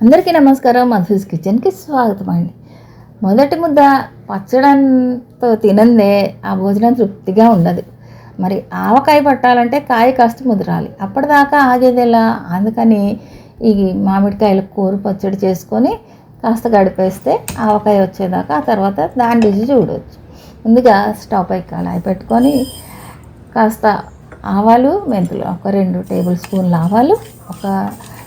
అందరికీ నమస్కారం మధుస్ కిచెన్కి స్వాగతం అండి. మొదటి ముద్ద పచ్చడంతో తినందే ఆ భోజనం తృప్తిగా ఉండదు. మరి ఆవకాయ పట్టాలంటే కాయ కాస్త ముదరాలి. అప్పటిదాకా ఆగేది ఎలా? అందుకని ఈ మామిడికాయల కూర పచ్చడి చేసుకొని కాస్త గడిపేస్తే ఆవకాయ వచ్చేదాకా ఆ తర్వాత దాని రుచి చూడవచ్చు ముందుగా స్టవ్ పై కళాయి పెట్టుకొని కాస్త ఆవాలు మెంతులు ఒక రెండు టేబుల్ స్పూన్లు ఆవాలు ఒక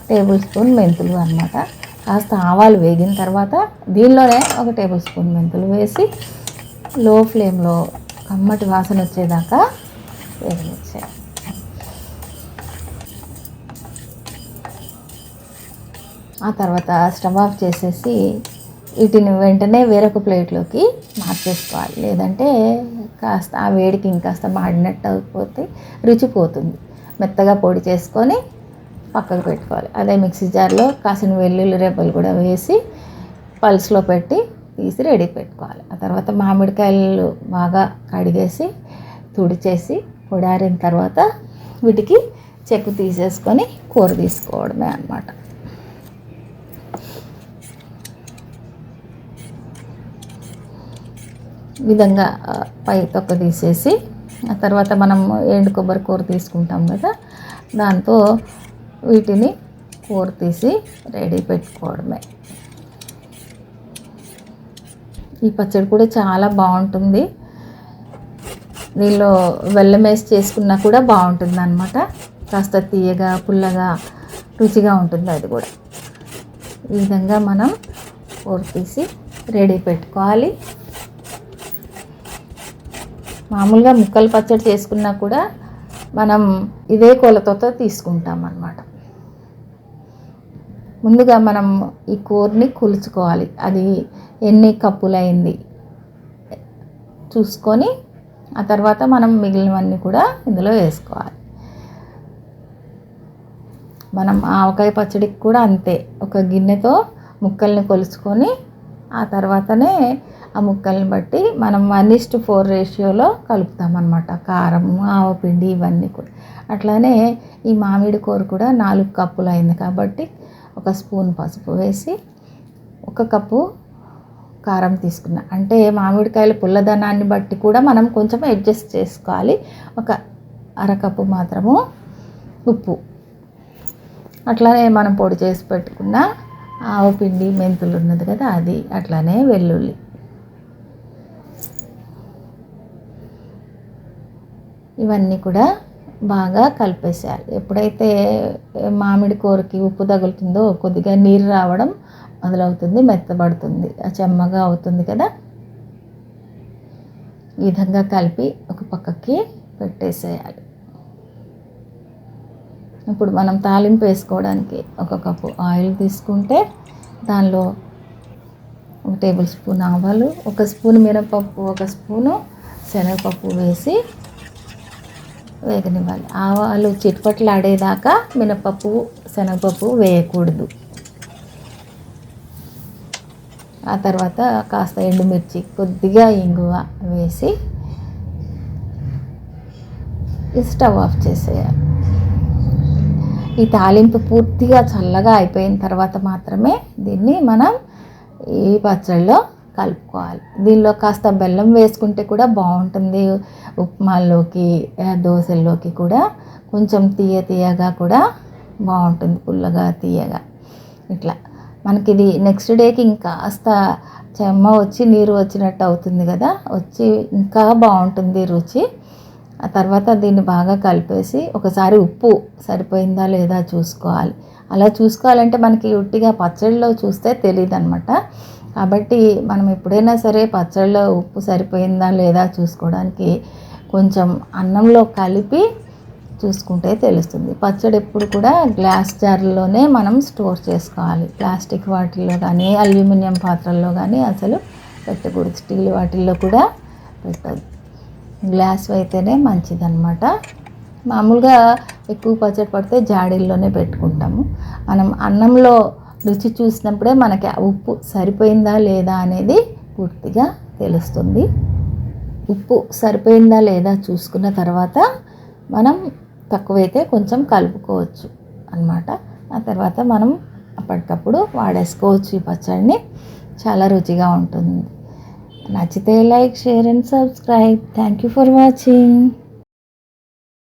టేబుల్ స్పూన్ మెంతులు అన్నమాట. కాస్త ఆవాలు వేగిన తర్వాత దీనిలోనే ఒక టేబుల్ స్పూన్ మెంతులు వేసి లో ఫ్లేమ్లో కమ్మటి వాసన వచ్చేదాకా వేగనిచ్చాయి. ఆ తర్వాత స్టవ్ ఆఫ్ చేసేసి వీటిని వెంటనే వేరొక ప్లేట్లోకి మార్చేసుకోవాలి. లేదంటే కాస్త ఆ వేడికి ఇంకాస్త మాడినట్టు అయిపోతే రుచిపోతుంది. మెత్తగా పొడి చేసుకొని పక్కకు పెట్టుకోవాలి. అదే మిక్సీ జార్లో కాసిన వెల్లుల్లి రెబ్బలు కూడా వేసి పల్స్లో పెట్టి తీసి రెడీ పెట్టుకోవాలి. ఆ తర్వాత మామిడికాయలు బాగా కడిగేసి తుడిచేసి పొడారిన తర్వాత వీటికి చెక్కు తీసేసుకొని కూర తీసుకోవడమే అన్నమాట. విధంగా పై తొక్క తీసేసి ఆ తర్వాత మనం ఎండు కొబ్బరి కూర తీసుకుంటాం కదా దాంతో వీటిని కూర తీసి రెడీ పెట్టుకోవడమే. ఈ పచ్చడి కూడా చాలా బాగుంటుంది. దీనిలో వెల్లం వేసి చేసుకున్నా కూడా బాగుంటుంది అనమాట కాస్త తీయగా పుల్లగా రుచిగా ఉంటుంది అది కూడా. ఈ విధంగా మనం కూర తీసి రెడీ పెట్టుకోవాలి. మామూలుగా ముక్కలు పచ్చడి చేసుకున్నా కూడా మనం ఇదే కొలతతో తీసుకుంటాం అన్నమాట ముందుగా మనం ఈ కూరని కొలుచుకోవాలి. అది ఎన్ని కప్పులైంది చూసుకొని ఆ తర్వాత మనం మిగిలినవన్నీ కూడా ఇందులో వేసుకోవాలి. మనం ఆవకాయ పచ్చడికి కూడా అంతే. ఒక గిన్నెతో ముక్కల్ని కొలుచుకొని ఆ తర్వాతనే ఆ ముక్కల్ని బట్టి మనం వన్ ఇస్ట్ ఫోర్ రేషియోలో కలుపుతామన్నమాట. కారం ఆవపిండి ఇవన్నీ కూడా. అట్లానే ఈ మామిడి కూర కూడా నాలుగు కప్పులు అయింది కాబట్టి ఒక స్పూన్ పసుపు వేసి ఒక కప్పు కారం తీసుకున్నా. అంటే మామిడికాయల పుల్లదనాన్ని బట్టి కూడా మనం కొంచెం అడ్జస్ట్ చేసుకోవాలి. ఒక అరకప్పు మాత్రము ఉప్పు. అట్లానే మనం పొడి చేసి పెట్టుకున్న ఆవపిండి మెంతులు ఉన్నది కదా అది అట్లానే వెల్లుల్లి. ఇవన్నీ కూడా బాగా కలిపేసేయాలి ఎప్పుడైతే మామిడి కూరకి ఉప్పు తగులుతుందో కొద్దిగా నీరు రావడం మొదలవుతుంది మెత్తబడుతుంది చెమ్మగా అవుతుంది కదా. ఈ విధంగా కలిపి ఒక పక్కకి పెట్టేసేయాలి. ఇప్పుడు మనం తాలింపు వేసుకోవడానికి ఒక కప్పు ఆయిల్ తీసుకుంటే దానిలో ఒక టేబుల్ స్పూన్ ఆవాలు ఒక స్పూన్ మినపప్పు ఒక స్పూను శనగపప్పు వేసి వేగనివ్వాలి. ఆవాలు చిట్పట్లు ఆడేదాకా మినపప్పు శనగపప్పు వేయకూడదు. ఆ తర్వాత కాస్త ఎండుమిర్చి కొద్దిగా ఇంగువ వేసి స్టవ్ ఆఫ్ చేసేయాలి. ఈ తాలింపు పూర్తిగా చల్లగా అయిపోయిన తర్వాత మాత్రమే దీన్ని మనం ఈ పచ్చడిలో కలుపుకోవాలి. దీనిలో కాస్త బెల్లం వేసుకుంటే కూడా బాగుంటుంది. ఉప్మాల్లోకి దోశల్లోకి కూడా కొంచెం తీయ తీయగా కూడా బాగుంటుంది. పుల్లగా తీయగా. ఇట్లా. మనకి ఇది నెక్స్ట్ డేకి ఇంకాస్త చెమ్మ వచ్చి నీరు వచ్చినట్టు అవుతుంది కదా? వచ్చి ఇంకా బాగుంటుంది రుచి. ఆ తర్వాత దీన్ని బాగా కలిపేసి ఒకసారి ఉప్పు సరిపోయిందా లేదా చూసుకోవాలి. అలా చూసుకోవాలంటే మనకి ఉట్టిగా పచ్చడిలో చూస్తే తెలియదు అనమాట కాబట్టి మనం ఎప్పుడైనా సరే పచ్చడిలో ఉప్పు సరిపోయిందా లేదా చూసుకోవడానికి కొంచెం అన్నంలో కలిపి చూసుకుంటే తెలుస్తుంది. పచ్చడి ఎప్పుడు కూడా గ్లాస్ జార్లోనే మనం స్టోర్ చేసుకోవాలి. ప్లాస్టిక్ వాటిల్లో కానీ అల్యూమినియం పాత్రల్లో కానీ అసలు పెట్టకూడదు. స్టీల్ వాటిల్లో కూడా పెట్టదు గ్లాస్ అయితేనే మంచిదన్నమాట. మామూలుగా ఎక్కువ పచ్చడి పడితే జాడీల్లోనే పెట్టుకుంటాము. మనం అన్నంలో రుచి చూసినప్పుడే మనకి ఆ ఉప్పు సరిపోయిందా లేదా అనేది పూర్తిగా తెలుస్తుంది. ఉప్పు సరిపోయిందా లేదా చూసుకున్న తర్వాత మనం తక్కువైతే కొంచెం కలుపుకోవచ్చు అన్నమాట. ఆ తర్వాత మనం అప్పటికప్పుడు వాడేసుకోవచ్చు ఈ పచ్చడిని. చాలా రుచిగా ఉంటుంది. నచ్చితే like share and subscribe. Thank you for watching